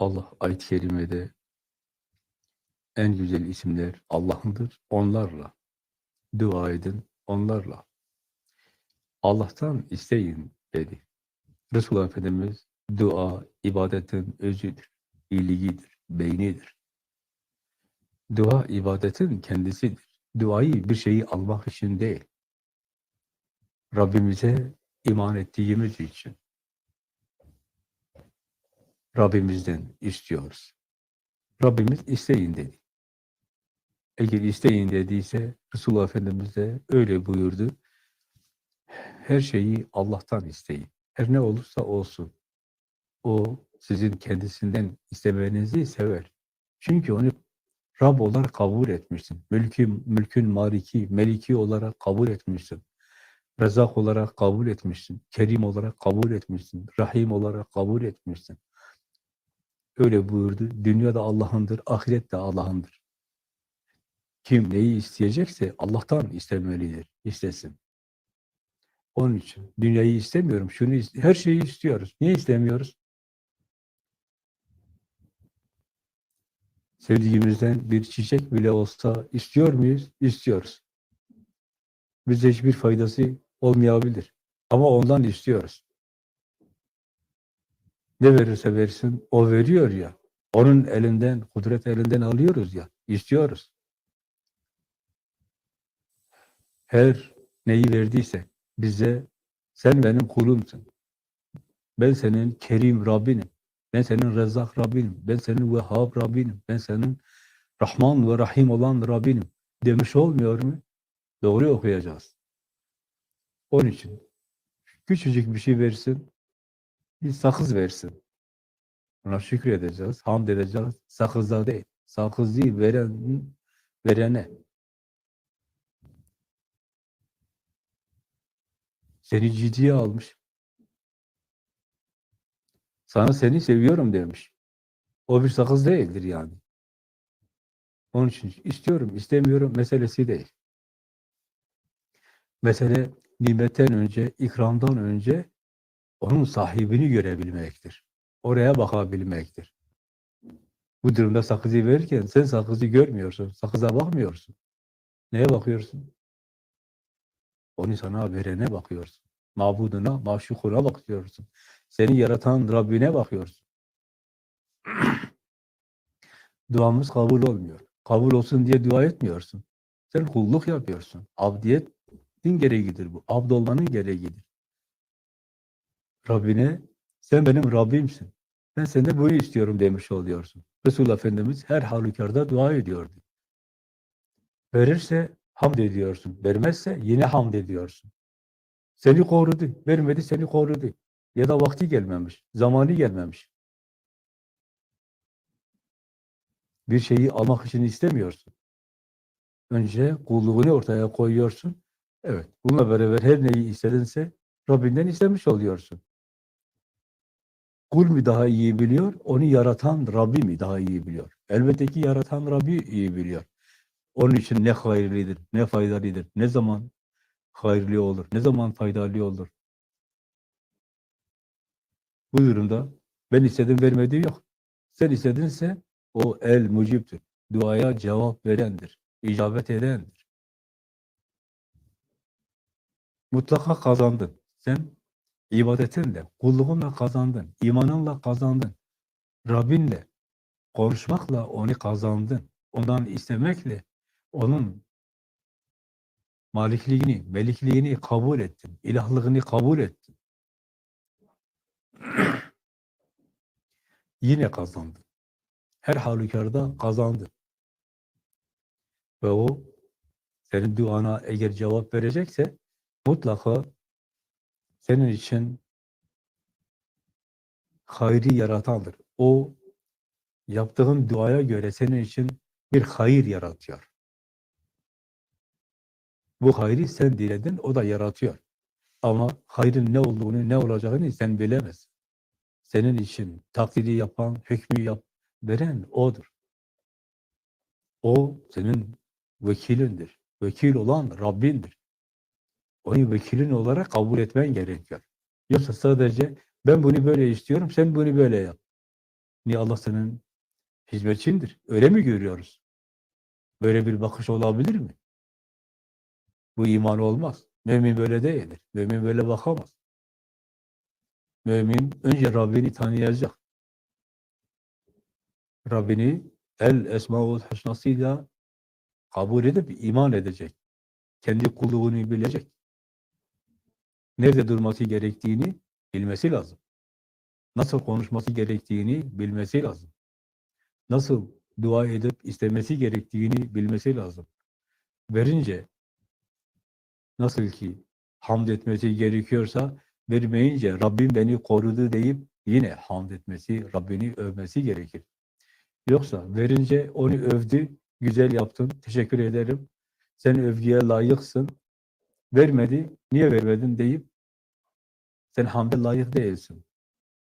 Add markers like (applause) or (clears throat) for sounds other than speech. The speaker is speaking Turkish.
Allah ayet-i kerimede en güzel isimler Allah'ındır. Onlarla dua edin, onlarla. Allah'tan isteyin dedi. Resulullah Efendimiz dua ibadetin özüdür, iyiliğidir, beynidir. Dua ibadetin kendisidir. Duayı bir şeyi almak için değil. Rabbimize iman ettiğimiz için. Rabbimizden istiyoruz. Rabbimiz isteyin dedi. Eğer isteyin dediyse Resulullah Efendimiz de öyle buyurdu. Her şeyi Allah'tan isteyin. Her ne olursa olsun. O sizin kendisinden istemenizi sever. Çünkü onu Rab olarak kabul etmişsin. Mülkün, mülkün maliki, meliki olarak kabul etmişsin. Rezak olarak kabul etmişsin. Kerim olarak kabul etmişsin. Rahim olarak kabul etmişsin. Öyle buyurdu. Dünya da Allah'ındır, ahiret de Allah'ındır. Kim neyi isteyecekse Allah'tan istemelidir, istesin. Onun için dünyayı istemiyorum, şunu iste- her şeyi istiyoruz. Niye istemiyoruz? Sevdiğimizden bir çiçek bile olsa istiyor muyuz? İstiyoruz. Bize hiçbir faydası olmayabilir. Ama ondan istiyoruz. Ne verirse versin, o veriyor ya. Onun elinden, kudret elinden alıyoruz ya. istiyoruz. Her neyi verdiyse bize sen benim kulumsun. Ben senin Kerim Rabbinim. Ben senin Rezzak Rabbinim. Ben senin Vehhab Rabbinim. Ben senin Rahman ve Rahim olan Rabbinim. Demiş olmuyor mu? Doğru okuyacağız. Onun için küçücük bir şey versin, bir sakız versin. Ona şükredeceğiz, hamd edeceğiz. Sakızda değil. Sakız değil, veren, verene. Seni ciddiye almış. Sana seni seviyorum demiş. O bir sakız değildir yani. Onun için istiyorum, istemiyorum meselesi değil. Mesele nimetten önce, ikramdan önce onun sahibini görebilmektir. Oraya bakabilmektir. Bu durumda sakızı verirken sen sakızı görmüyorsun, sakıza bakmıyorsun. Neye bakıyorsun? Onu sana verene bakıyorsun. Mabuduna, maşukuna bakıyorsun. Seni yaratan Rabbine bakıyorsun. (clears throat) Duamız kabul olmuyor. Kabul olsun diye dua etmiyorsun. Sen kulluk yapıyorsun. Abdiyetin gereğidir bu. Abd olmanın gereğidir. Rabbine sen benim Rabbimsin. Ben senden bunu istiyorum demiş oluyorsun. Resulullah Efendimiz her halükarda dua ediyordu. Verirse hamd ediyorsun. Vermezse yine hamd ediyorsun. Seni korudu. Vermedi seni korudu. Ya da vakti gelmemiş. Zamanı gelmemiş. Bir şeyi almak için istemiyorsun. Önce kulluğunu ortaya koyuyorsun. Evet. Bununla beraber her neyi istedinse Rabbinden istemiş oluyorsun. Kul mi daha iyi biliyor, onu yaratan Rabbi mi daha iyi biliyor? Elbette ki yaratan Rabbi iyi biliyor. Onun için ne hayırlıdır, ne faydalıdır, ne zaman hayırlı olur, ne zaman faydalı olur. Bu durumda ben istedim vermediği yok. Sen istedinse o el muciptir. Duaya cevap verendir, icabet edendir. Mutlaka kazandın. Sen ibadetinle, kulluğunla kazandın, imanınla kazandın. Rabbinle konuşmakla onu kazandın. Ondan istemekle onun malikliğini, melikliğini kabul ettin. ilahlığını kabul ettin. (clears throat) Yine kazandın. Her halükarda kazandın. Ve o senin duana eğer cevap verecekse mutlaka senin için hayri yaratandır. O yaptığın duaya göre senin için bir hayır yaratıyor. Bu hayrı sen diledin, o da yaratıyor. Ama hayrın ne olduğunu, ne olacağını sen bilemezsin. Senin için takdiri yapan, hükmü yap, veren O'dur. O senin vekilindir. Vekil olan Rabbindir. Onu vekilin olarak kabul etmen gerekiyor. Yoksa sadece ben bunu böyle istiyorum, sen bunu böyle yap. Niye Allah senin hizmetçindir? Öyle mi görüyoruz? Böyle bir bakış olabilir mi? Bu iman olmaz. Mümin böyle değildir. Mümin böyle bakamaz. Mümin önce Rabbini tanıyacak. Rabbini el esmaul husnasıyla kabul edip iman edecek. Kendi kulluğunu bilecek. Nerede durması gerektiğini bilmesi lazım. Nasıl konuşması gerektiğini bilmesi lazım. Nasıl dua edip istemesi gerektiğini bilmesi lazım. Verince nasıl ki hamd etmesi gerekiyorsa vermeyince Rabbim beni korudu deyip yine hamd etmesi, Rabbini övmesi gerekir. Yoksa verince onu övdü, güzel yaptın, teşekkür ederim, sen övgüye layıksın, vermedi, niye vermedin deyip sen hamde layık değilsin.